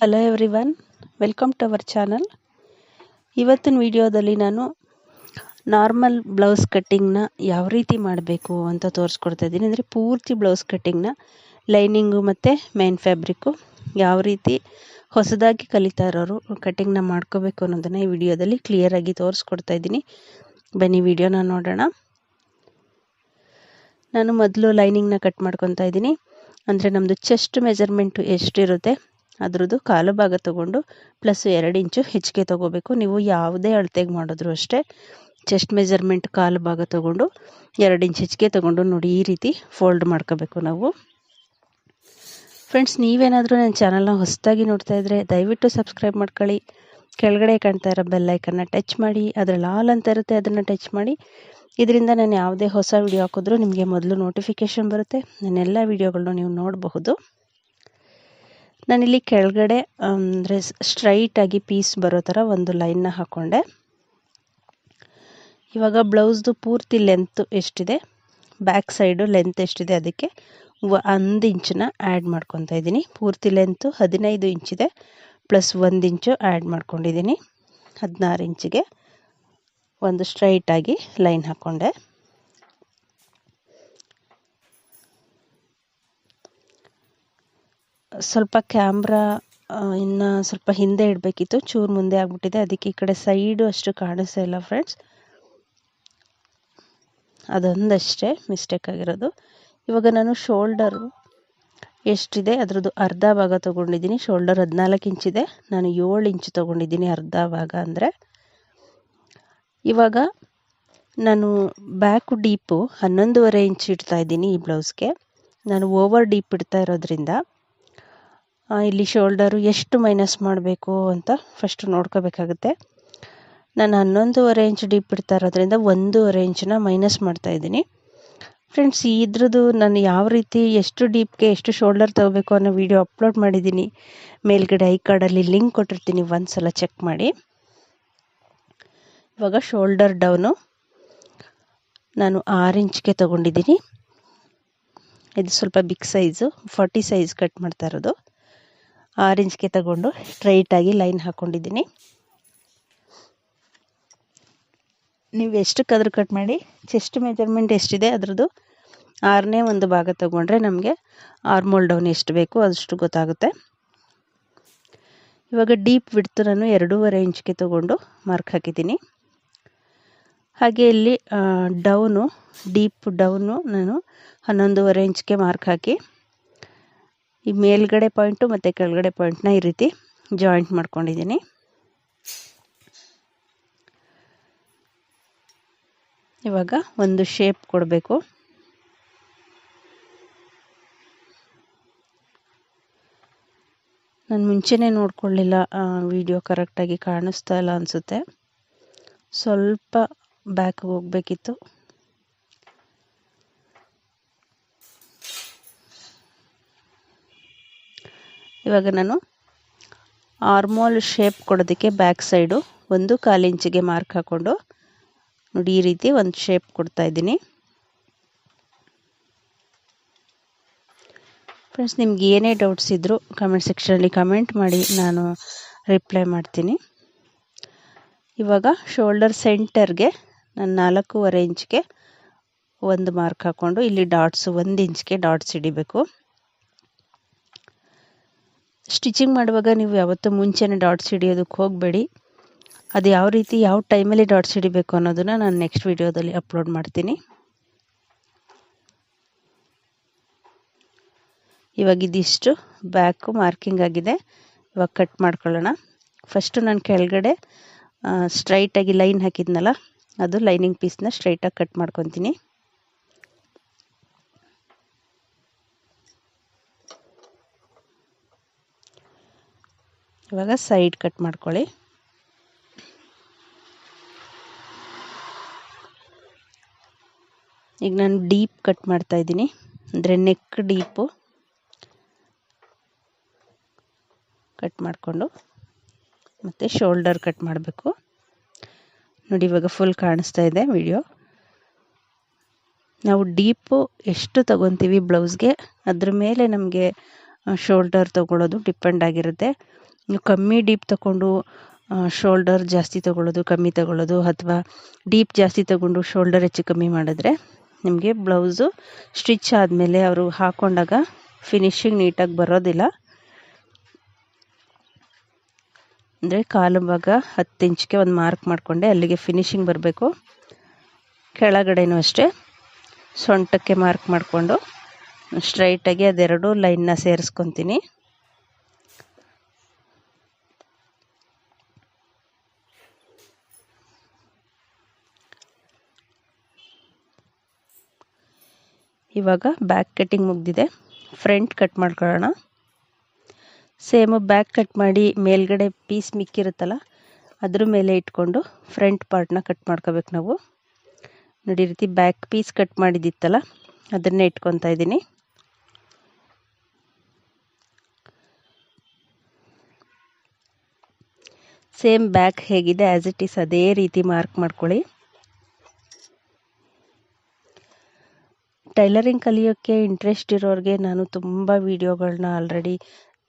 Hello everyone welcome to our channel ಇವತ್ತಿನ ವಿಡಿಯೋದಲ್ಲಿ ನಾನು ನಾರ್ಮಲ್ ಬ್ಲೌಸ್ ಕಟ್ಟಿಂಗ್ನ ಯಾವ ರೀತಿ ಮಾಡಬೇಕು ಅಂತ ತೋರಿಸ್ಕೊಡ್ತಾ ಇದ್ದೀನಿ. ಅಂದರೆ ಪೂರ್ತಿ ಬ್ಲೌಸ್ ಕಟ್ಟಿಂಗ್ನ ಲೈನಿಂಗು ಮತ್ತು ಮೇನ್ ಫ್ಯಾಬ್ರಿಕ್ಕು ಯಾವ ರೀತಿ ಹೊಸದಾಗಿ ಕಲಿತಾ ಇರೋರು ಕಟ್ಟಿಂಗ್ನ ಮಾಡ್ಕೋಬೇಕು ಅನ್ನೋದನ್ನು ಈ ವಿಡಿಯೋದಲ್ಲಿ ಕ್ಲಿಯರಾಗಿ ತೋರಿಸ್ಕೊಡ್ತಾ ಇದ್ದೀನಿ. ಬನ್ನಿ ವಿಡಿಯೋನ ನೋಡೋಣ. ನಾನು ಮೊದಲು ಲೈನಿಂಗ್ನ ಕಟ್ ಮಾಡ್ಕೊತಾ ಇದ್ದೀನಿ. ಅಂದರೆ ನಮ್ಮದು ಚೆಸ್ಟ್ ಮೆಜರ್ಮೆಂಟು ಎಷ್ಟಿರುತ್ತೆ? ಅದರದ್ದು ಕಾಲು ಭಾಗ ತೊಗೊಂಡು ಪ್ಲಸ್ ಎರಡು ಇಂಚು ಹೆಚ್ಚಿಗೆ ತೊಗೋಬೇಕು. ನೀವು ಯಾವುದೇ ಅಳತೆಗೆ ಮಾಡಿದ್ರು ಅಷ್ಟೇ ಚೆಸ್ಟ್ ಮೆಜರ್ಮೆಂಟ್ ಕಾಲು ಭಾಗ ತೊಗೊಂಡು ಎರಡು ಇಂಚು ಹೆಚ್ಚಿಗೆ ತೊಗೊಂಡು ನೋಡಿ ಈ ರೀತಿ ಫೋಲ್ಡ್ ಮಾಡ್ಕೋಬೇಕು ನಾವು. ಫ್ರೆಂಡ್ಸ್ ನೀವೇನಾದರೂ ನನ್ನ ಚಾನಲ್ನ ಹೊಸದಾಗಿ ನೋಡ್ತಾ ಇದ್ದರೆ ದಯವಿಟ್ಟು ಸಬ್ಸ್ಕ್ರೈಬ್ ಮಾಡ್ಕೊಳ್ಳಿ. ಕೆಳಗಡೆ ಕಾಣ್ತಾ ಇರೋ ಬೆಲ್ಲೈಕನ್ನ ಟಚ್ ಮಾಡಿ, ಅದರಲ್ಲಿ ಆಲ್ ಅಂತ ಇರುತ್ತೆ ಅದನ್ನು ಟಚ್ ಮಾಡಿ. ಇದರಿಂದ ನಾನು ಯಾವುದೇ ಹೊಸ ವಿಡಿಯೋ ಹಾಕಿದ್ರು ನಿಮಗೆ ಮೊದಲು ನೋಟಿಫಿಕೇಷನ್ ಬರುತ್ತೆ. ನನ್ನೆಲ್ಲ ವಿಡಿಯೋಗಳನ್ನೂ ನೀವು ನೋಡಬಹುದು. ನಾನಿಲ್ಲಿ ಕೆಳಗಡೆ ಅಂದರೆ ಸ್ಟ್ರೈಟಾಗಿ ಪೀಸ್ ಬರೋ ಥರ ಒಂದು ಲೈನ್ನ ಹಾಕ್ಕೊಂಡೆ ಇವಾಗ ಬ್ಲೌಸ್ದು ಪೂರ್ತಿ ಲೆಂತ್ ಎಷ್ಟಿದೆ? ಬ್ಯಾಕ್ ಸೈಡು ಲೆಂತ್ ಎಷ್ಟಿದೆ ಅದಕ್ಕೆ? ಒಂದು ಇಂಚನ್ನ ಆ್ಯಡ್ ಮಾಡ್ಕೊತಾ ಇದ್ದೀನಿ. ಪೂರ್ತಿ ಲೆಂತು ಹದಿನೈದು ಇಂಚಿದೆ ಪ್ಲಸ್ ಒಂದು ಇಂಚು ಆ್ಯಡ್ ಮಾಡ್ಕೊಂಡಿದ್ದೀನಿ. ಹದಿನಾರು ಇಂಚಿಗೆ ಒಂದು ಸ್ಟ್ರೈಟಾಗಿ ಲೈನ್ ಹಾಕ್ಕೊಂಡೆ ಸ್ವಲ್ಪ ಕ್ಯಾಮ್ರಾ ಇನ್ನು ಸ್ವಲ್ಪ ಹಿಂದೆ ಇಡಬೇಕಿತ್ತು. ಚೂರು ಮುಂದೆ ಆಗಿಬಿಟ್ಟಿದೆ. ಅದಕ್ಕೆ ಈ ಕಡೆ ಸೈಡು ಅಷ್ಟು ಕಾಣಿಸ್ತಾ ಇಲ್ಲ ಫ್ರೆಂಡ್ಸ್. ಅದೊಂದಷ್ಟೇ ಮಿಸ್ಟೇಕ್ ಆಗಿರೋದು. ಇವಾಗ ನಾನು ಶೋಲ್ಡರು ಎಷ್ಟಿದೆ? ಅದರದ್ದು ಅರ್ಧ ಭಾಗ ತೊಗೊಂಡಿದ್ದೀನಿ. ಶೋಲ್ಡರ್ ಹದಿನಾಲ್ಕು ಇಂಚಿದೆ ನಾನು ಏಳು ಇಂಚು ತೊಗೊಂಡಿದ್ದೀನಿ ಅರ್ಧ ಭಾಗ ಅಂದರೆ. ಇವಾಗ ನಾನು ಬ್ಯಾಕು ಡೀಪು ಹನ್ನೊಂದುವರೆ ಇಂಚ್ ಇಡ್ತಾ ಇದ್ದೀನಿ ಈ ಬ್ಲೌಸ್ಗೆ. ನಾನು ಓವರ್ ಡೀಪ್ ಇಡ್ತಾ ಇರೋದ್ರಿಂದ ಇಲ್ಲಿ ಶೋಲ್ಡರು ಎಷ್ಟು ಮೈನಸ್ ಮಾಡಬೇಕು ಅಂತ ಫಸ್ಟ್ ನೋಡ್ಕೋಬೇಕಾಗುತ್ತೆ. ನಾನು ಹನ್ನೊಂದುವರೆ ಇಂಚ್ ಡೀಪ್ ಇಡ್ತಾ ಇರೋದ್ರಿಂದ ಒಂದೂವರೆ ಇಂಚನ್ನ ಮೈನಸ್ ಮಾಡ್ತಾ ಇದ್ದೀನಿ. ಫ್ರೆಂಡ್ಸ್ ಇದ್ರದ್ದು ನಾನು ಯಾವ ರೀತಿ ಎಷ್ಟು ಡೀಪ್ಗೆ ಎಷ್ಟು ಶೋಲ್ಡರ್ ತಗೋಬೇಕು ಅನ್ನೋ ವಿಡಿಯೋ ಅಪ್ಲೋಡ್ ಮಾಡಿದ್ದೀನಿ. ಮೇಲ್ಗಡೆ ಐ ಕಾರ್ಡಲ್ಲಿ ಲಿಂಕ್ ಕೊಟ್ಟಿರ್ತೀನಿ ಒಂದು ಸಲ ಚೆಕ್ ಮಾಡಿ. ಇವಾಗ ಶೋಲ್ಡರ್ ಡೌನು ನಾನು ಆರು ಇಂಚ್ಗೆ ತೊಗೊಂಡಿದ್ದೀನಿ. ಇದು ಸ್ವಲ್ಪ big size forty size cut ಮಾಡ್ತಾ ಇರೋದು. ಆರು ಇಂಚ್ಗೆ ತಗೊಂಡು ಸ್ಟ್ರೈಟಾಗಿ ಲೈನ್ ಹಾಕ್ಕೊಂಡಿದ್ದೀನಿ ನೀವು ಎಷ್ಟು ಕದ್ರ ಕಟ್ ಮಾಡಿ ಚೆಸ್ಟ್ ಮೆಜರ್ಮೆಂಟ್ ಎಷ್ಟಿದೆ ಅದರದ್ದು ಆರನೇ ಒಂದು ಭಾಗ ತಗೊಂಡ್ರೆ ನಮಗೆ ಆರ್ಮೋಲ್ ಡೌನ್ ಎಷ್ಟು ಬೇಕು ಅಷ್ಟು ಗೊತ್ತಾಗುತ್ತೆ. ಇವಾಗ ಡೀಪ್ ಬಿಡ್ತು ನಾನು ಎರಡೂವರೆ ಇಂಚ್ಗೆ ತಗೊಂಡು ಮಾರ್ಕ್ ಹಾಕಿದ್ದೀನಿ. ಹಾಗೆ ಇಲ್ಲಿ ಡೌನು ಡೀಪ್ ಡೌನು ನಾನು ಹನ್ನೊಂದುವರೆ ಇಂಚ್ಗೆ ಮಾರ್ಕ್ ಹಾಕಿ ಈ ಮೇಲ್ಗಡೆ ಪಾಯಿಂಟು ಮತ್ತು ಕೆಳಗಡೆ ಪಾಯಿಂಟ್ನ ಈ ರೀತಿ ಜಾಯಿಂಟ್ ಮಾಡ್ಕೊಂಡಿದ್ದೀನಿ. ಇವಾಗ ಒಂದು ಶೇಪ್ ಕೊಡಬೇಕು. ನಾನು ಮುಂಚೆನೇ ನೋಡ್ಕೊಳ್ಳಿಲ್ಲ ವಿಡಿಯೋ ಕರೆಕ್ಟಾಗಿ ಕಾಣಿಸ್ತಾ ಇಲ್ಲ ಅನಿಸುತ್ತೆ. ಸ್ವಲ್ಪ ಬ್ಯಾಕ್ ಹೋಗಬೇಕಿತ್ತು. ಇವಾಗ ನಾನು ಆರ್ಮೋಲ್ ಶೇಪ್ ಕೊಡೋದಕ್ಕೆ ಬ್ಯಾಕ್ ಸೈಡು ಒಂದು ಕಾಲು ಇಂಚಿಗೆ ಮಾರ್ಕ್ ಹಾಕ್ಕೊಂಡು ನೋಡಿ ಈ ರೀತಿ ಒಂದು ಶೇಪ್ ಕೊಡ್ತಾ ಇದ್ದೀನಿ. ಫ್ರೆಂಡ್ಸ್, ನಿಮ್ಗೆ ಏನೇ ಡೌಟ್ಸ್ ಇದ್ದರೂ ಕಮೆಂಟ್ ಸೆಕ್ಷನಲ್ಲಿ ಕಮೆಂಟ್ ಮಾಡಿ ನಾನು ರಿಪ್ಲೈ ಮಾಡ್ತೀನಿ. ಇವಾಗ ಶೋಲ್ಡರ್ ಸೆಂಟರ್ಗೆ ನಾನು ನಾಲ್ಕೂವರೆ ಇಂಚ್ಗೆ ಒಂದು ಮಾರ್ಕ್ ಹಾಕ್ಕೊಂಡು ಇಲ್ಲಿ ಡಾಟ್ಸ್ ಒಂದು ಇಂಚ್ಗೆ ಡಾಟ್ಸ್ ಹಿಡಿಬೇಕು. ಸ್ಟಿಚಿಂಗ್ ಮಾಡುವಾಗ ನೀವು ಯಾವತ್ತೂ ಮುಂಚೆನೆ ಡಾಟ್ಸ್ ಹಿಡಿಯೋದಕ್ಕೆ ಹೋಗಬೇಡಿ. ಅದು ಯಾವ ರೀತಿ ಯಾವ ಟೈಮಲ್ಲಿ ಡಾಟ್ಸ್ ಹಿಡಿಬೇಕು ಅನ್ನೋದನ್ನು ನಾನು ನೆಕ್ಸ್ಟ್ ವಿಡಿಯೋದಲ್ಲಿ ಅಪ್ಲೋಡ್ ಮಾಡ್ತೀನಿ. ಇವಾಗ ಇದಿಷ್ಟು. ಬ್ಯಾಕು ಮಾರ್ಕಿಂಗ್ ಆಗಿದೆ. ಇವಾಗ ಕಟ್ ಮಾಡ್ಕೊಳ್ಳೋಣ. ಫಸ್ಟು ನಾನು ಕೆಳಗಡೆ ಸ್ಟ್ರೈಟಾಗಿ ಲೈನ್ ಹಾಕಿದ್ನಲ್ಲ, ಅದು ಲೈನಿಂಗ್ ಪೀಸ್ನ ಸ್ಟ್ರೈಟಾಗಿ ಕಟ್ ಮಾಡ್ಕೊತೀನಿ. ಇವಾಗ ಸೈಡ್ ಕಟ್ ಮಾಡ್ಕೊಳ್ಳಿ. ಈಗ ನಾನು ಡೀಪ್ ಕಟ್ ಮಾಡ್ತಾ ಇದ್ದೀನಿ. ಅಂದರೆ ನೆಕ್ ಡೀಪು ಕಟ್ ಮಾಡಿಕೊಂಡು ಮತ್ತು ಶೋಲ್ಡರ್ ಕಟ್ ಮಾಡಬೇಕು. ನೋಡಿ ಇವಾಗ ಫುಲ್ ಕಾಣಿಸ್ತಾ ಇದೆ ವಿಡಿಯೋ ನಾವು ಡೀಪು ಎಷ್ಟು ತಗೊತೀವಿ ಬ್ಲೌಸ್ಗೆ ಅದ್ರ ಮೇಲೆ ನಮಗೆ ಶೋಲ್ಡರ್ ತೊಗೊಳ್ಳೋದು ಡಿಪೆಂಡ್ ಆಗಿರುತ್ತೆ. ನೀವು ಕಮ್ಮಿ ಡೀಪ್ ತಗೊಂಡು ಶೋಲ್ಡರ್ ಜಾಸ್ತಿ ತಗೊಳ್ಳೋದು, ಕಮ್ಮಿ ತಗೊಳ್ಳೋದು ಅಥವಾ ಡೀಪ್ ಜಾಸ್ತಿ ತಗೊಂಡು ಶೋಲ್ಡರ್ ಹೆಚ್ಚು ಕಮ್ಮಿ ಮಾಡಿದ್ರೆ ನಿಮಗೆ ಬ್ಲೌಸು ಸ್ಟಿಚ್ ಆದಮೇಲೆ ಅವರು ಹಾಕೊಂಡಾಗ ಫಿನಿಶಿಂಗ್ ನೀಟಾಗಿ ಬರೋದಿಲ್ಲ. ಅಂದರೆ ಕಾಲು ಭಾಗ ಹತ್ತು ಇಂಚ್ಗೆ ಒಂದು ಮಾರ್ಕ್ ಮಾಡಿಕೊಂಡೆ, ಅಲ್ಲಿಗೆ ಫಿನಿಶಿಂಗ್ ಬರಬೇಕು. ಕೆಳಗಡೆನೂ ಅಷ್ಟೇ, ಸೊಂಟಕ್ಕೆ ಮಾರ್ಕ್ ಮಾಡಿಕೊಂಡು ಸ್ಟ್ರೈಟಾಗಿ ಅದೆರಡು ಲೈನ್ನ ಸೇರಿಸ್ಕೊತೀನಿ. ಇವಾಗ ಬ್ಯಾಕ್ ಕಟ್ಟಿಂಗ್ ಮುಗ್ದಿದೆ. ಫ್ರಂಟ್ ಕಟ್ ಮಾಡ್ಕೊಳ್ಳೋಣ. ಸೇಮು ಬ್ಯಾಕ್ ಕಟ್ ಮಾಡಿ ಮೇಲ್ಗಡೆ ಪೀಸ್ ಮಿಕ್ಕಿರುತ್ತಲ್ಲ, ಅದ್ರ ಮೇಲೆ ಇಟ್ಕೊಂಡು ಫ್ರಂಟ್ ಪಾರ್ಟ್ನ ಕಟ್ ಮಾಡ್ಕೋಬೇಕು ನಾವು. ನೋಡಿ ರೀತಿ ಬ್ಯಾಕ್ ಪೀಸ್ ಕಟ್ ಮಾಡಿದ್ದಿತ್ತಲ್ಲ ಅದನ್ನೇ ಇಟ್ಕೊತಾ ಇದ್ದೀನಿ. ಸೇಮ್ ಬ್ಯಾಕ್ ಹೇಗಿದೆ ಆ್ಯಸ್ ಇಟ್ ಈಸ್ ಅದೇ ರೀತಿ ಮಾರ್ಕ್ ಮಾಡ್ಕೊಳ್ಳಿ. ಟೈಲರಿಂಗ್ ಕಲಿಯೋಕ್ಕೆ ಇಂಟ್ರೆಸ್ಟ್ ಇರೋರಿಗೆ ನಾನು ತುಂಬ ವೀಡಿಯೋಗಳನ್ನ already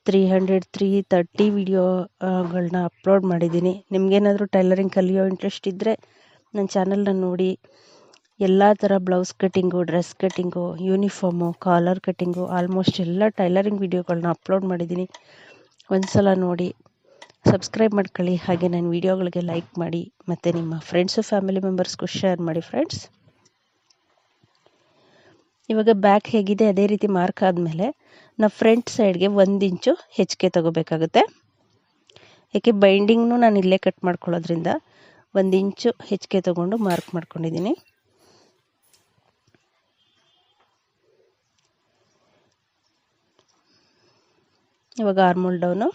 three hundred three thirty ವೀಡಿಯೋಗಳನ್ನ upload ಮಾಡಿದ್ದೀನಿ. ನಿಮಗೇನಾದರೂ ಟೈಲರಿಂಗ್ ಕಲಿಯೋ ಇಂಟ್ರೆಸ್ಟ್ ಇದ್ದರೆ ನನ್ನ ಚಾನಲ್ನ ನೋಡಿ. ಎಲ್ಲ ಥರ blouse cutting dress cutting uniform collar cutting almost ಎಲ್ಲ ಟೈಲರಿಂಗ್ ವೀಡಿಯೋಗಳನ್ನ ಅಪ್ಲೋಡ್ ಮಾಡಿದ್ದೀನಿ. ಒಂದು ಸಲ ನೋಡಿ. ಸಬ್ಸ್ಕ್ರೈಬ್ ಮಾಡ್ಕೊಳ್ಳಿ. ಹಾಗೆ ನನ್ನ ವೀಡಿಯೋಗಳಿಗೆ ಲೈಕ್ ಮಾಡಿ. ಮತ್ತು ನಿಮ್ಮ ಫ್ರೆಂಡ್ಸು ಫ್ಯಾಮಿಲಿ ಮೆಂಬರ್ಸ್ಗೂ ಶೇರ್ ಮಾಡಿ ಫ್ರೆಂಡ್ಸ್ ಇವಾಗ ಬ್ಯಾಕ್ ಹೇಗಿದೆ ಅದೇ ರೀತಿ ಮಾರ್ಕ್ ಆದಮೇಲೆ ನಾವು ಫ್ರಂಟ್ ಸೈಡ್ಗೆ ಒಂದು ಇಂಚು ಹೆಚ್ಚಿಗೆ ತೊಗೋಬೇಕಾಗುತ್ತೆ. ಯಾಕೆ ಬೈಂಡಿಂಗ್ನು ನಾನು ಇಲ್ಲೇ ಕಟ್ ಮಾಡ್ಕೊಳ್ಳೋದ್ರಿಂದ ಒಂದು ಇಂಚು ಹೆಚ್ಚಿಗೆ ತಗೊಂಡು ಮಾರ್ಕ್ ಮಾಡ್ಕೊಂಡಿದ್ದೀನಿ ಇವಾಗ ಆರ್ಮೋಲ್ ಡೌನು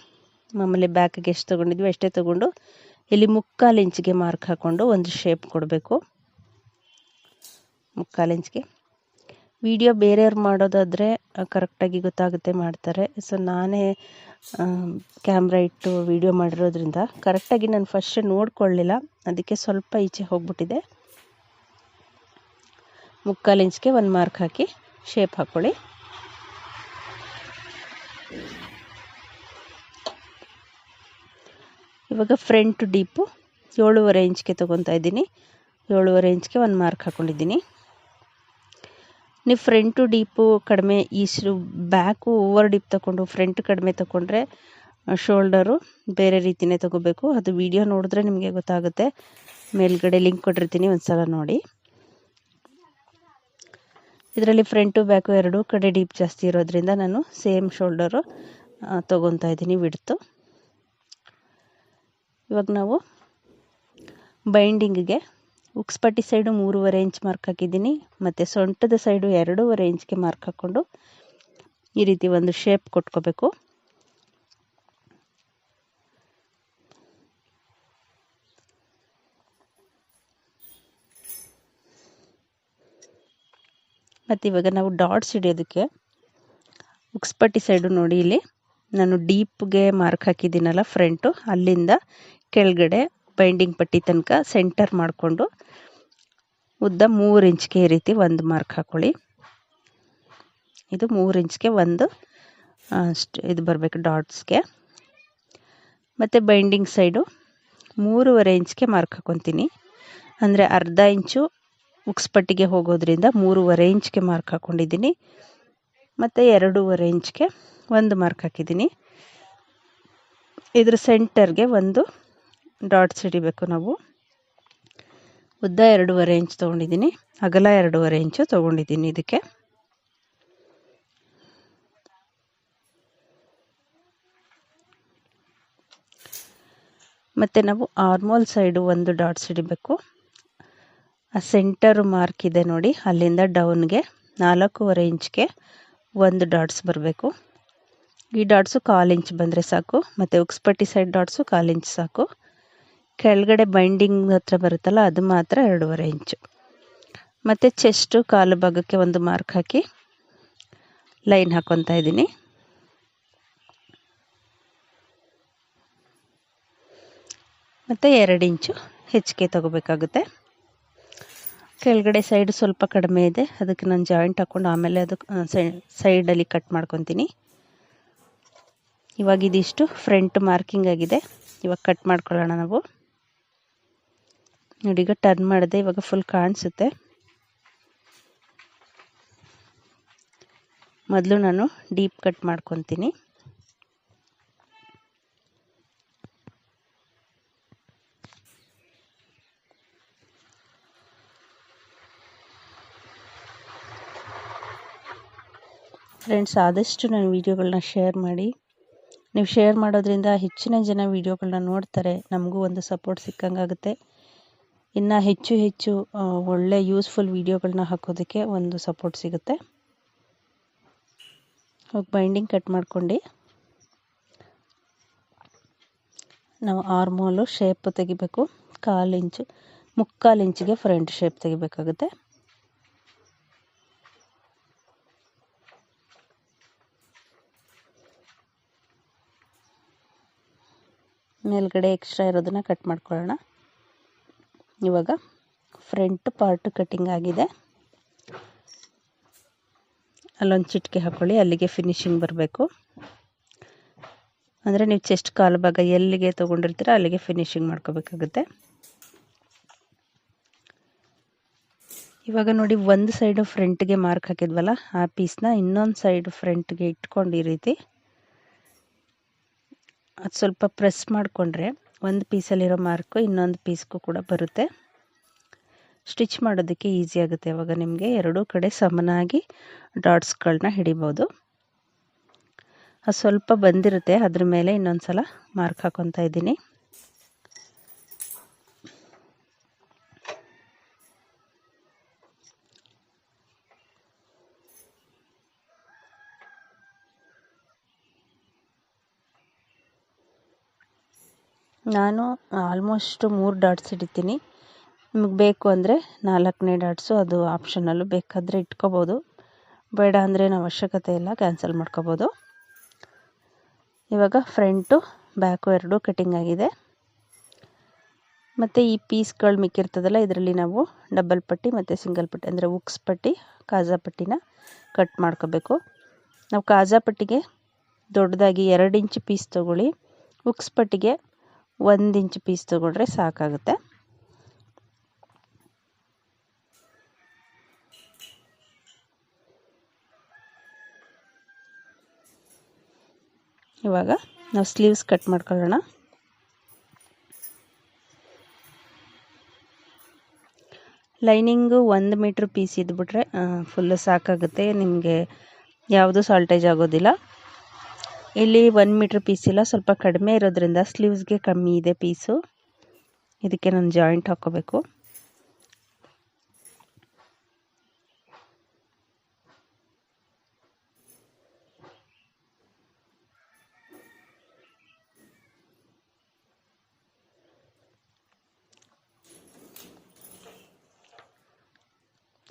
ಮಾಮೂಲಿ ಬ್ಯಾಕಿಗೆ ಎಷ್ಟು ತೊಗೊಂಡಿದ್ವಿ ಅಷ್ಟೇ ತೊಗೊಂಡು ಇಲ್ಲಿ ಮುಕ್ಕಾಲು ಇಂಚಿಗೆ ಮಾರ್ಕ್ ಹಾಕ್ಕೊಂಡು ಒಂದು ಶೇಪ್ ಕೊಡಬೇಕು. ಮುಕ್ಕಾಲು ಇಂಚ್ಗೆ. ವಿಡಿಯೋ ಬೇರೆಯವ್ರು ಮಾಡೋದಾದರೆ ಕರೆಕ್ಟಾಗಿ ಗೊತ್ತಾಗುತ್ತೆ ಮಾಡ್ತಾರೆ. ಸೊ ನಾನೇ ಕ್ಯಾಮ್ರಾ ಇಟ್ಟು ವಿಡಿಯೋ ಮಾಡಿರೋದ್ರಿಂದ ಕರೆಕ್ಟಾಗಿ ನಾನು ಫಸ್ಟ್ ನೋಡ್ಕೊಳ್ಳಿಲ್ಲ. ಅದಕ್ಕೆ ಸ್ವಲ್ಪ ಈಚೆ ಹೋಗ್ಬಿಟ್ಟಿದೆ. ಮುಕ್ಕಾಲು ಇಂಚ್ಗೆ ಒಂದು ಮಾರ್ಕ್ ಹಾಕಿ ಶೇಪ್ ಹಾಕ್ಕೊಳ್ಳಿ ಇವಾಗ ಫ್ರಂಟ್ ಡೀಪು ಏಳುವರೆ ಇಂಚ್ಗೆ ತೊಗೊತಾ ಇದ್ದೀನಿ. ಏಳುವರೆ ಇಂಚ್ಗೆ ಒಂದು ಮಾರ್ಕ್ ಹಾಕ್ಕೊಂಡಿದ್ದೀನಿ ನೀವು ಫ್ರಂಟು ಡೀಪು ಕಡಿಮೆ ಈಸು ಬ್ಯಾಕು ಓವರ್ ಡೀಪ್ ತಗೊಂಡು ಫ್ರಂಟ್ ಕಡಿಮೆ ತಗೊಂಡ್ರೆ ಶೋಲ್ಡರು ಬೇರೆ ರೀತಿಯೇ ತಗೋಬೇಕು. ಅದು ವಿಡಿಯೋ ನೋಡಿದ್ರೆ ನಿಮಗೆ ಗೊತ್ತಾಗುತ್ತೆ. ಮೇಲ್ಗಡೆ ಲಿಂಕ್ ಕೊಟ್ಟಿರ್ತೀನಿ ಒಂದು ಸಲ ನೋಡಿ. ಇದರಲ್ಲಿ ಫ್ರಂಟು ಬ್ಯಾಕು ಎರಡೂ, ಕಡೆ ಡೀಪ್ ಜಾಸ್ತಿ ಇರೋದ್ರಿಂದ ನಾನು ಸೇಮ್ ಶೋಲ್ಡರು ತೊಗೊತಾ ಇದ್ದೀನಿ ಬಿಡ್ತು ಇವಾಗ ನಾವು ಬೈಂಡಿಂಗಿಗೆ ಉಕ್ಸ್ಪಟ್ಟಿ ಸೈಡು ಮೂರುವರೆ ಇಂಚ್ ಮಾರ್ಕ್ ಹಾಕಿದ್ದೀನಿ, ಮತ್ತು ಸೊಂಟದ ಸೈಡು ಎರಡೂವರೆ ಇಂಚ್ಗೆ ಮಾರ್ಕ್ ಹಾಕ್ಕೊಂಡು ಈ ರೀತಿ ಒಂದು ಶೇಪ್ ಕೊಟ್ಕೋಬೇಕು. ಮತ್ತು ಇವಾಗ ನಾವು ಡಾಟ್ಸ್ ಹಿಡಿಯೋದಕ್ಕೆ ಉಕ್ಸ್ಪಟ್ಟಿ ಸೈಡು ನೋಡಿ ಇಲ್ಲಿ. ನಾನು ಡೀಪ್ಗೆ ಮಾರ್ಕ್ ಹಾಕಿದ್ದೀನಲ್ಲ ಫ್ರಂಟು, ಅಲ್ಲಿಂದ ಕೆಳಗಡೆ ಬೈಂಡಿಂಗ್ ಪಟ್ಟಿ ತನಕ ಸೆಂಟರ್ ಮಾಡಿಕೊಂಡು ಉದ್ದ ಮೂರು ಇಂಚ್ಗೆ ಈ ರೀತಿ ಒಂದು ಮಾರ್ಕ್ ಹಾಕ್ಕೊಳ್ಳಿ ಇದು ಮೂರು ಇಂಚ್ಗೆ ಒಂದು ಇದು ಬರಬೇಕು ಡಾಟ್ಸ್ಗೆ ಮತ್ತು ಬೈಂಡಿಂಗ್ ಸೈಡು ಮೂರುವರೆ ಇಂಚ್ಗೆ ಮಾರ್ಕ್ ಹಾಕ್ಕೊತೀನಿ ಅಂದರೆ ಅರ್ಧ ಇಂಚು ಉಕ್ಸ್ಪಟ್ಟಿಗೆ ಹೋಗೋದ್ರಿಂದ ಮೂರುವರೆ ಇಂಚ್ಗೆ ಮಾರ್ಕ್ ಹಾಕ್ಕೊಂಡಿದ್ದೀನಿ ಮತ್ತು ಎರಡೂವರೆ ಇಂಚ್ಗೆ ಒಂದು ಮಾರ್ಕ್ ಹಾಕಿದ್ದೀನಿ. ಇದ್ರ ಸೆಂಟರ್ಗೆ ಒಂದು ಡಾಟ್ಸ್ ಹಿಡಿಬೇಕು ನಾವು. ಉದ್ದ ಎರಡೂವರೆ ಇಂಚ್ ತೊಗೊಂಡಿದ್ದೀನಿ. ಅಗಲ ಎರಡೂವರೆ ಇಂಚು ತೊಗೊಂಡಿದ್ದೀನಿ ಇದಕ್ಕೆ. ಮತ್ತು ನಾವು ಆರ್ಮೋಲ್ ಸೈಡು ಒಂದು ಡಾಟ್ಸ್ ಹಿಡಿಬೇಕು. ಆ ಸೆಂಟರ್ ಮಾರ್ಕ್ ಇದೆ ನೋಡಿ, ಅಲ್ಲಿಂದ ಡೌನ್ಗೆ ನಾಲ್ಕೂವರೆ ಇಂಚ್ಗೆ ಒಂದು ಡಾಟ್ಸ್ ಬರಬೇಕು. ಈ ಡಾಟ್ಸು ಕಾಲು ಇಂಚ್ ಬಂದರೆ ಸಾಕು, ಮತ್ತು ಉಕ್ಸ್ಪಟ್ಟಿ ಸೈಡ್ ಡಾಟ್ಸು ಕಾಲು ಇಂಚ್ ಸಾಕು. ಕೆಳಗಡೆ ಬೈಂಡಿಂಗ್ ಹತ್ರ ಬರುತ್ತಲ್ಲ, ಅದು ಮಾತ್ರ ಎರಡೂವರೆ ಇಂಚು. ಮತ್ತು ಚೆಸ್ಟು ಕಾಲು ಭಾಗಕ್ಕೆ ಒಂದು ಮಾರ್ಕ್ ಹಾಕಿ ಲೈನ್ ಹಾಕ್ಕೊತಾ ಇದ್ದೀನಿ. ಮತ್ತು ಎರಡು ಇಂಚು ಹೆಚ್ಚಿಗೆ ತಗೋಬೇಕಾಗುತ್ತೆ. ಕೆಳಗಡೆ ಸೈಡ್ ಸ್ವಲ್ಪ ಕಡಿಮೆ ಇದೆ, ಅದಕ್ಕೆ ನಾನು ಜಾಯಿಂಟ್ ಹಾಕ್ಕೊಂಡು ಆಮೇಲೆ ಅದು ಸೈಡಲ್ಲಿ ಕಟ್ ಮಾಡ್ಕೊತೀನಿ. ಇವಾಗ ಇದಿಷ್ಟು ಫ್ರಂಟ್ ಮಾರ್ಕಿಂಗ್ ಆಗಿದೆ. ಇವಾಗ ಕಟ್ ಮಾಡ್ಕೊಳ್ಳೋಣ ನಾವು. ನೋಡಿ, ಈಗ ಟರ್ನ್ ಮಾಡಿದೆ, ಇವಾಗ ಫುಲ್ ಕಾಣಿಸುತ್ತೆ. ಮೊದಲು ನಾನು ಡೀಪ್ ಕಟ್ ಮಾಡ್ಕೊತೀನಿ. ಫ್ರೆಂಡ್ಸ್ ಆದಷ್ಟು ನನ್ನ ವೀಡಿಯೋಗಳನ್ನ ಶೇರ್ ಮಾಡಿ. ನೀವು ಶೇರ್ ಮಾಡೋದ್ರಿಂದ ಹೆಚ್ಚಿನ ಜನ ವೀಡಿಯೋಗಳನ್ನ ನೋಡ್ತಾರೆ, ನಮಗೂ ಒಂದು ಸಪೋರ್ಟ್ ಸಿಕ್ಕಂಗಾಗುತ್ತೆ. ಇನ್ನು ಹೆಚ್ಚು ಹೆಚ್ಚು ಒಳ್ಳೆ ಯೂಸ್ಫುಲ್ ವೀಡಿಯೋಗಳನ್ನ ಹಾಕೋದಕ್ಕೆ ಒಂದು ಸಪೋರ್ಟ್ ಸಿಗುತ್ತೆ. ಹೋಗಿ ಬೈಂಡಿಂಗ್ ಕಟ್ ಮಾಡ್ಕೊಂಡು. ನಾವು ಆರ್ಮೋಲು ಶೇಪ್ ತೆಗಿಬೇಕು. ಕಾಲು ಇಂಚು ಮುಕ್ಕಾಲು ಇಂಚಿಗೆ ಫ್ರಂಟ್ ಶೇಪ್ ತೆಗಿಬೇಕಾಗುತ್ತೆ. ಮೇಲ್ಗಡೆ ಎಕ್ಸ್ಟ್ರಾ ಇರೋದನ್ನ ಕಟ್ ಮಾಡ್ಕೊಳ್ಳೋಣ. ಇವಾಗ ಫ್ರಂಟ್ ಪಾರ್ಟ್ ಕಟ್ಟಿಂಗ್ ಆಗಿದೆ. ಅಲ್ಲೊಂದು ಚಿಟಿಕೆ ಹಾಕ್ಕೊಳ್ಳಿ ಅಲ್ಲಿಗೆ ಫಿನಿಶಿಂಗ್ ಬರಬೇಕು. ಅಂದರೆ ನೀವು ಚೆಸ್ಟ್ ಕಾಲು ಭಾಗ ಎಲ್ಲಿಗೆ ತೊಗೊಂಡಿರ್ತೀರ ಅಲ್ಲಿಗೆ ಫಿನಿಶಿಂಗ್ ಮಾಡ್ಕೋಬೇಕಾಗುತ್ತೆ. ಇವಾಗ ನೋಡಿ, ಒಂದು ಸೈಡು ಫ್ರಂಟ್ಗೆ ಮಾರ್ಕ್ ಹಾಕಿದ್ವಲ್ಲ, ಆ ಪೀಸ್ನ ಇನ್ನೊಂದು ಸೈಡ್ ಫ್ರಂಟ್ಗೆ ಇಟ್ಕೊಂಡು ಈ ರೀತಿ ಅದು ಸ್ವಲ್ಪ ಪ್ರೆಸ್ ಮಾಡಿಕೊಂಡ್ರೆ ಒಂದು ಪೀಸಲ್ಲಿರೋ ಮಾರ್ಕು ಇನ್ನೊಂದು ಪೀಸ್ಗೂ ಕೂಡ ಬರುತ್ತೆ. ಸ್ಟಿಚ್ ಮಾಡೋದಕ್ಕೆ ಈಸಿ ಆಗುತ್ತೆ ಅವಾಗ ನಿಮಗೆ. ಎರಡೂ ಕಡೆ ಸಮನಾಗಿ ಡಾಟ್ಸ್ಗಳನ್ನ ಹಿಡಿಬೋದು. ಅದು ಸ್ವಲ್ಪ ಬಂದಿರುತ್ತೆ, ಅದ್ರ ಮೇಲೆ ಇನ್ನೊಂದು ಸಲ ಮಾರ್ಕ್ ಹಾಕೊತಾ ಇದ್ದೀನಿ. ನಾನು ಆಲ್ಮೋಸ್ಟ್ ಮೂರು ಡಾಟ್ಸ್ ಹಿಡಿತೀನಿ ನಿಮಗೆ ಬೇಕು ಅಂದರೆ ನಾಲ್ಕನೇ ಡಾಟ್ಸು ಅದು ಆಪ್ಷನಲ್ಲು ಬೇಕಾದರೆ ಇಟ್ಕೋಬೋದು. ಬೇಡ ಅಂದರೆ ಏನು ಅವಶ್ಯಕತೆ ಇಲ್ಲ ಕ್ಯಾನ್ಸಲ್ ಮಾಡ್ಕೋಬೋದು. ಇವಾಗ ಫ್ರಂಟು ಬ್ಯಾಕು ಎರಡೂ ಕಟಿಂಗ್ ಆಗಿದೆ. ಮತ್ತು ಈ ಪೀಸ್ಗಳು ಮಿಕ್ಕಿರ್ತದಲ್ಲ, ಇದರಲ್ಲಿ ನಾವು ಡಬಲ್ ಪಟ್ಟಿ ಮತ್ತು ಸಿಂಗಲ್ ಪಟ್ಟಿ ಅಂದರೆ ಉಕ್ಸ್ ಪಟ್ಟಿ, ಕಾಜಾ ಪಟ್ಟಿನ ಕಟ್ ಮಾಡ್ಕೋಬೇಕು. ನಾವು ಕಾಜಾ ಪಟ್ಟಿಗೆ ದೊಡ್ಡದಾಗಿ ಎರಡು ಇಂಚು ಪೀಸ್ ತೊಗೊಳ್ಳಿ. ಉಕ್ಸ್ ಪಟ್ಟಿಗೆ ಒಂದು ಇಂಚು ಪೀಸ್ ತೊಗೊಂಡ್ರೆ ಸಾಕಾಗುತ್ತೆ. ಇವಾಗ ನಾವು ಸ್ಲೀವ್ಸ್ ಕಟ್ ಮಾಡ್ಕೊಳ್ಳೋಣ. ಲೈನಿಂಗು ಒಂದು ಮೀಟ್ರ್ ಪೀಸ್ ಇದ್ಬಿಟ್ರೆ ಫುಲ್ಲು ಸಾಕಾಗುತ್ತೆ. ನಿಮಗೆ ಯಾವುದು ಸಾಲ್ಟೇಜ್ ಆಗೋದಿಲ್ಲ. ಇಲ್ಲಿ ಒನ್ ಮೀಟ್ರ್ ಪೀಸ್ ಇಲ್ಲ ಸ್ವಲ್ಪ ಕಡಿಮೆ ಇರೋದ್ರಿಂದ ಸ್ಲೀವ್ಸ್ಗೆ ಕಮ್ಮಿ ಇದೆ ಪೀಸು ಇದಕ್ಕೆ ನಾನು ಜಾಯಿಂಟ್ ಹಾಕ್ಕೋಬೇಕು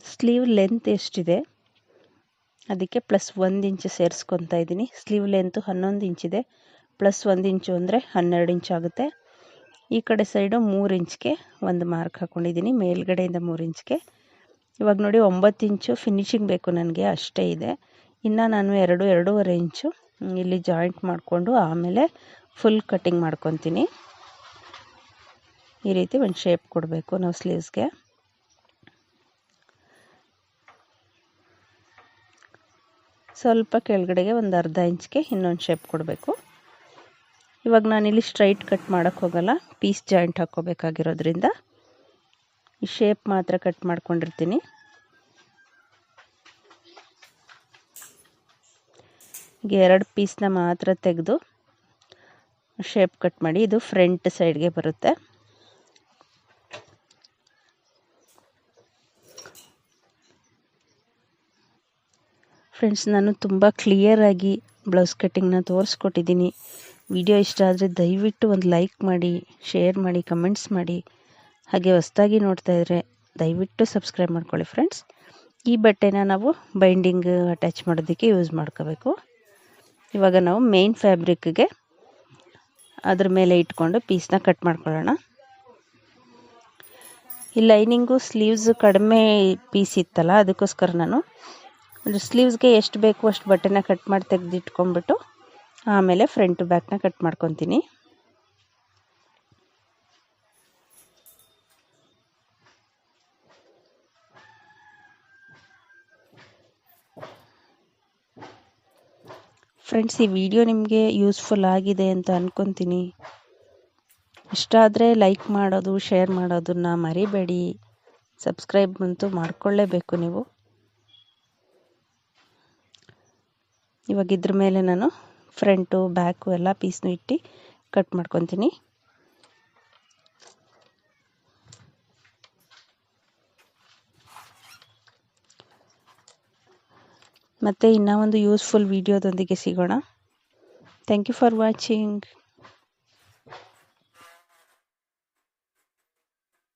ಸ್ಲೀವ್ ಲೆಂತ್ ಎಷ್ಟಿದೆ? ಅದಕ್ಕೆ ಪ್ಲಸ್ ಒಂದು ಇಂಚು ಸೇರಿಸ್ಕೊತಾ ಇದ್ದೀನಿ. ಸ್ಲೀವ್ ಲೆಂತು ಹನ್ನೊಂದು ಇಂಚಿದೆ ಪ್ಲಸ್ ಒಂದು ಇಂಚು ಅಂದರೆ ಹನ್ನೆರಡು ಇಂಚು ಆಗುತ್ತೆ. ಈ ಕಡೆ ಸೈಡು ಮೂರು ಇಂಚ್ಗೆ ಒಂದು ಮಾರ್ಕ್ ಹಾಕ್ಕೊಂಡಿದ್ದೀನಿ ಮೇಲ್ಗಡೆಯಿಂದ ಮೂರು ಇಂಚ್ಗೆ. ಇವಾಗ ನೋಡಿ ಒಂಬತ್ತು ಇಂಚು ಫಿನಿಶಿಂಗ್ ಬೇಕು ನನಗೆ, ಅಷ್ಟೇ ಇದೆ. ಇನ್ನು ನಾನು ಎರಡು, ಎರಡೂವರೆ ಇಂಚು ಇಲ್ಲಿ ಜಾಯಿಂಟ್ ಮಾಡಿಕೊಂಡು ಆಮೇಲೆ ಫುಲ್ ಕಟ್ಟಿಂಗ್ ಮಾಡ್ಕೊತೀನಿ. ಈ ರೀತಿ ಒಂದು ಶೇಪ್ ಕೊಡಬೇಕು ನಾವು ಸ್ಲೀವ್ಸ್ಗೆ ಸ್ವಲ್ಪ ಕೆಳಗಡೆಗೆ ಒಂದು ಅರ್ಧ ಇಂಚ್ಗೆ ಇನ್ನೊಂದು ಶೇಪ್ ಕೊಡಬೇಕು. ಇವಾಗ ನಾನಿಲ್ಲಿ ಸ್ಟ್ರೈಟ್ ಕಟ್ ಮಾಡೋಕ್ಕೆ ಹೋಗಲ್ಲ ಪೀಸ್ ಜಾಯಿಂಟ್ ಹಾಕ್ಕೋಬೇಕಾಗಿರೋದ್ರಿಂದ. ಈ ಶೇಪ್ ಮಾತ್ರ ಕಟ್ ಮಾಡ್ಕೊಂಡಿರ್ತೀನಿ. ಎರಡು ಪೀಸ್ನ ಮಾತ್ರ ತೆಗೆದು ಶೇಪ್ ಕಟ್ ಮಾಡಿ, ಇದು ಫ್ರಂಟ್ ಸೈಡ್ಗೆ ಬರುತ್ತೆ. ಫ್ರೆಂಡ್ಸ್ ನಾನು ತುಂಬ ಕ್ಲಿಯರಾಗಿ ಬ್ಲೌಸ್ ಕಟ್ಟಿಂಗ್ನ ತೋರಿಸ್ಕೊಟ್ಟಿದ್ದೀನಿ. ವಿಡಿಯೋ ಇಷ್ಟ ಆದರೆ ದಯವಿಟ್ಟು ಒಂದು ಲೈಕ್ ಮಾಡಿ ಶೇರ್ ಮಾಡಿ ಕಮೆಂಟ್ಸ್ ಮಾಡಿ. ಹಾಗೆ ಹೊಸ್ದಾಗಿ ನೋಡ್ತಾ ಇದ್ರೆ ದಯವಿಟ್ಟು ಸಬ್ಸ್ಕ್ರೈಬ್ ಮಾಡ್ಕೊಳ್ಳಿ ಫ್ರೆಂಡ್ಸ್ ಈ ಬಟ್ಟೆನ ನಾವು ಬೈಂಡಿಂಗ್ ಅಟ್ಯಾಚ್ ಮಾಡೋದಕ್ಕೆ ಯೂಸ್ ಮಾಡ್ಕೋಬೇಕು. ಇವಾಗ ನಾವು ಮೇನ್ ಫ್ಯಾಬ್ರಿಕ್ಗೆ ಅದ್ರ ಮೇಲೆ ಇಟ್ಕೊಂಡು ಪೀಸ್ನ ಕಟ್ ಮಾಡ್ಕೊಳ್ಳೋಣ. ಈ ಲೈನಿಂಗು ಸ್ಲೀವ್ಸ್ ಕಡಿಮೆ ಪೀಸ್ ಇತ್ತಲ್ಲ, ಅದಕ್ಕೋಸ್ಕರ ನಾನು ಸ್ಲೀವ್ಸ್ಗೆ ಎಷ್ಟು ಬೇಕು ಅಷ್ಟು ಬಟ್ಟೆನ ಕಟ್ ಮಾಡಿ ತೆಗೆದಿಟ್ಕೊಂಡ್ಬಿಟ್ಟು ಆಮೇಲೆ ಫ್ರಂಟ್ ಬ್ಯಾಕ್ನ ಕಟ್ ಮಾಡ್ಕೊತೀನಿ. ಫ್ರೆಂಡ್ಸ್ ಈ ವಿಡಿಯೋ ನಿಮಗೆ ಯೂಸ್ಫುಲ್ ಆಗಿದೆ ಅಂತ ಅಂದ್ಕೊತೀನಿ ಇಷ್ಟ ಆದರೆ ಲೈಕ್ ಮಾಡೋದು ಶೇರ್ ಮಾಡೋದನ್ನ ಮರಿಬೇಡಿ. ಸಬ್ಸ್ಕ್ರೈಬ್ ಅಂತೂ ಮಾಡಿಕೊಳ್ಳೇಬೇಕು ನೀವು. ಇವಾಗ ಇದ್ರ ಮೇಲೆ ನಾನು ಫ್ರಂಟು, ಬ್ಯಾಕು ಎಲ್ಲ ಪೀಸ್ನು ಇಟ್ಟು ಕಟ್ ಮಾಡ್ಕೊತೀನಿ. ಮತ್ತು ಇನ್ನೂ ಒಂದು ಯೂಸ್ಫುಲ್ ವಿಡಿಯೋದೊಂದಿಗೆ ಸಿಗೋಣ. Thank you for watching